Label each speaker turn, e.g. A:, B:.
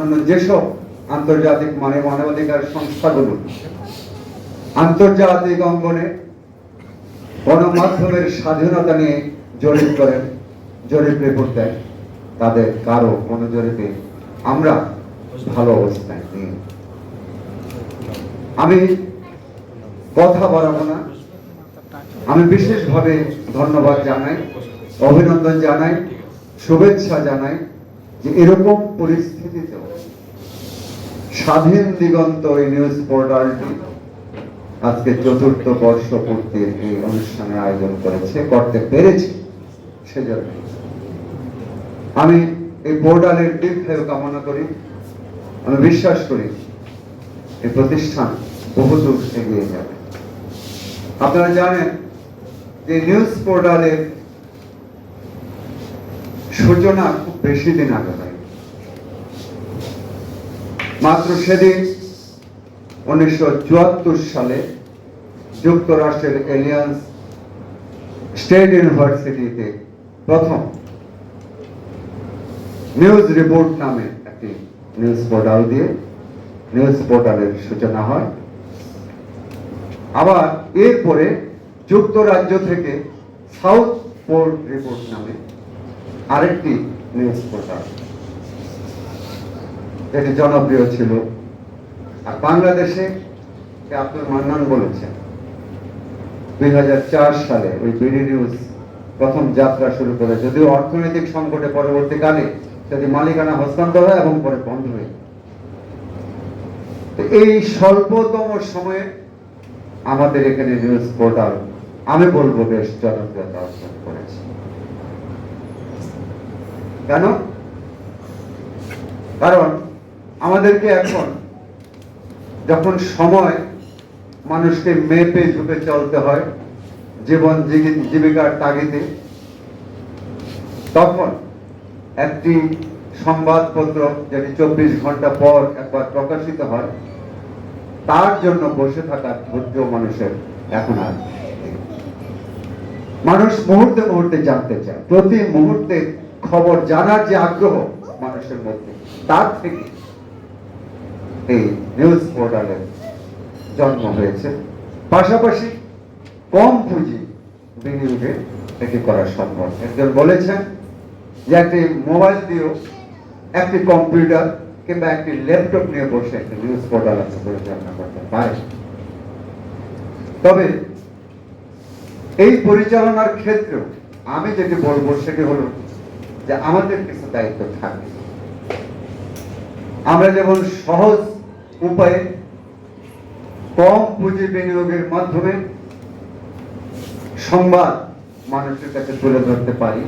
A: অন্যান্য যেসব আন্তর্জাতিক মানে মানবাধিকার সংস্থাগুলো আন্তর্জাতিক অঙ্গনে গণমাধ্যমের স্বাধীনতা নিয়ে জরিপ করেন, জরিপ রিপোর্ট দেয় তাদের কারও কোনো জরিপে আমরা ভালো অবস্থায় নেই। আমি কথা বাড়াবো না। আমি বিশেষভাবে ধন্যবাদ জানাই, অভিনন্দন জানাই, শুভেচ্ছা জানাই। যে এরকম পরিস্থিতিতেও স্বাধীন দিগন্ত এই নিউজ পোর্টালটি আজকে চতুর্থ বর্ষ পূর্তির এই অনুষ্ঠানের আয়োজন করেছে, করতে পেরেছে সেজন্য। আমি এই পোর্টালের দীর্ঘায়ু কামনা করি, আমি বিশ্বাস করি এই প্রতিষ্ঠান বহুদূর এগিয়ে যাবে। আপনারা জানেন যে নিউজ পোর্টালের সূচনা খুব বেশি দিন আগে মাত্র সেদিন উনিশশো চুয়াত্তর সালে যুক্তরাষ্ট্রের এলিয়ান্স স্টেট ইউনিভার্সিটিতে প্রথম নিউজ রিপোর্ট নামে একটি নিউজ পোর্টাল দিয়ে, নিউজ পোর্টালের সূচনা হয়। আবার এরপরে যুক্তরাজ্য থেকে সাউথ পোর্ট রিপোর্ট নামে আরেকটি নিউজ পোর্টাল এটি জনপ্রিয় ছিল। আর বাংলাদেশে আব্দুল মান্নান বলেছেন, দুই সালে ওই বিডি নিউজ প্রথম যাত্রা শুরু করে, যদিও অর্থনৈতিক সংকটে পরবর্তীকালে যদি মালিকানা হস্তান্তর হয় এবং পরে বন্ধ হয়ে এই স্বল্পতম সময়ে আমাদের এখানে নিউজ পোর্টাল আমি বলব, বেশ জনপ্রিয়তা অর্জন করেছে। কেন? কারণ আমাদেরকে এখন যখন সময় মানুষকে মেপে ঝুঁকে চলতে হয়, জীবন জীবিকার তাগিদে, তখন একটি সংবাদপত্র যেটি চব্বিশ ঘণ্টা পর একবার প্রকাশিত হয়, তার জন্য বসে থাকার ধৈর্য মানুষের এখন আর মানুষ মুহূর্তে মুহূর্তে জানতে চায়, প্রতি মুহূর্তে খবর জানার যে আগ্রহ মানুষের মধ্যে, তার থেকে এই নিউজ পোর্টালের জন্ম হয়েছে। পাশাপাশি কম পুঁজি বিনিয়োগে এটি করা সম্ভব। একজন বলেছেন যে একটি মোবাইল দিয়েও একটি কম্পিউটার কিংবা একটি ল্যাপটপ নিয়ে বসে একটি নিউজ পোর্টাল আপনি পরিচালনা করতে পারে। তবে এই পরিচালনার ক্ষেত্রেও আমি যেটি বলব সেটি হলো যে আমাদের কিছু দায়িত্ব থাকে। আমরা যেমন সহজ উপায়ে কম পুঁজি বিনিয়োগের মাধ্যমে সংবাদ মানুষের কাছে তুলে ধরতে পারি